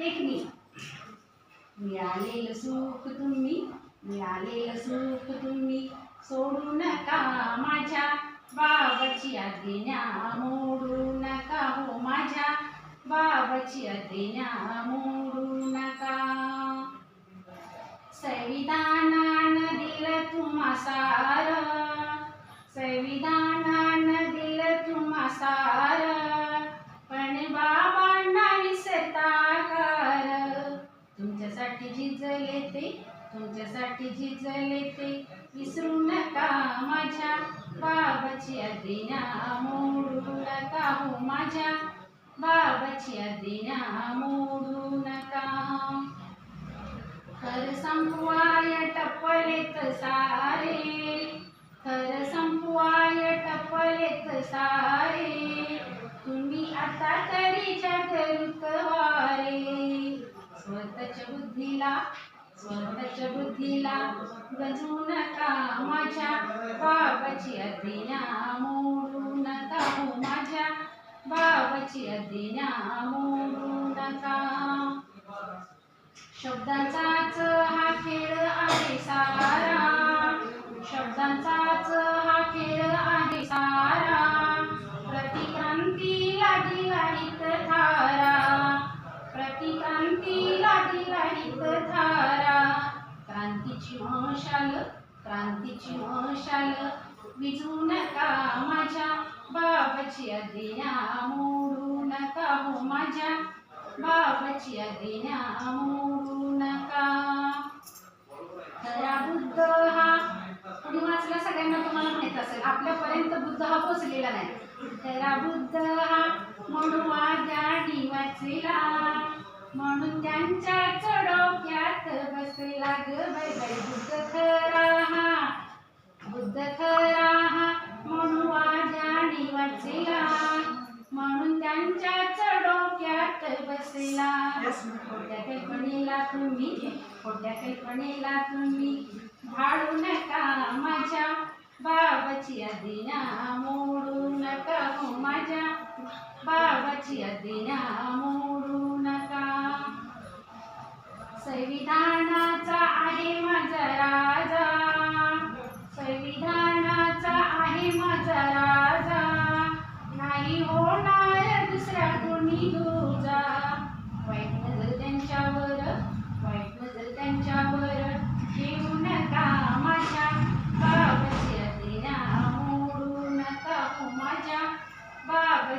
देखणी मिळालेलं सुख तुम्ही मिळालेलं सुख तुम्ही सोडू नका माझ्या बाबाची आज्ञा मोडू नका हो माझ्या बाबाची आज्ञा मोडू नका. संविधानानं दिलं तुम्हा सार संविधानानं दिलं तुम्हा सार. झिजले ते तुमच्यासाठी झिजले ते विसरू नका माझ्या. बाबाची अदिना मोडू नका हो माझ्या. बाबाची अदिना मोडू नका. खर संपवाय टपलेत सारे. खर संपवाय टपलेत सारे. तुम्ही आता तरी जागरूक स्वतःच्या बुद्धीला स्वतःच्या बुद्धीला. गजू नका माझ्या बाबाची अज्ञा मोडू नका हो माझ्या बाबाची अज्ञा मोडू नका. शब्दांचाच हा खेळ आहे सारा. शब्दांचा मशाल क्रांतीची मशाल. विझू नका माझ्या बाबाची अज्ञा मोडू नका हो माझ्या बाबाची आज्ञा मोडू नका. खरा बुद्ध हा कुणी वाचला सगळ्यांना तुम्हाला माहीत असेल आपल्यापर्यंत बुद्ध हा पोचलेला नाही. खरा बुद्ध हा म्हणून आजाडी वाचला म्हणून त्यांच्या चढोक्यात चढोक्यात बसला खोट्या कल्पनेला तुम्ही खोट्या कल्पनेला तुम्ही भाडू नका माझ्या बाबाची अदिना मोडू नका हो माझ्या बाबाची अदिना मोडू नका. संविधानाचा आहे माझा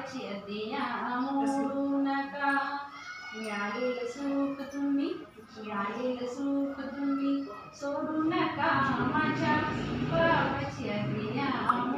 క్షత్రియామూడునక న్యాయుల సూపు తుమ్మి న్యాయుల సూపు తుమ్మి సోడునక మచ. క్షత్రియామ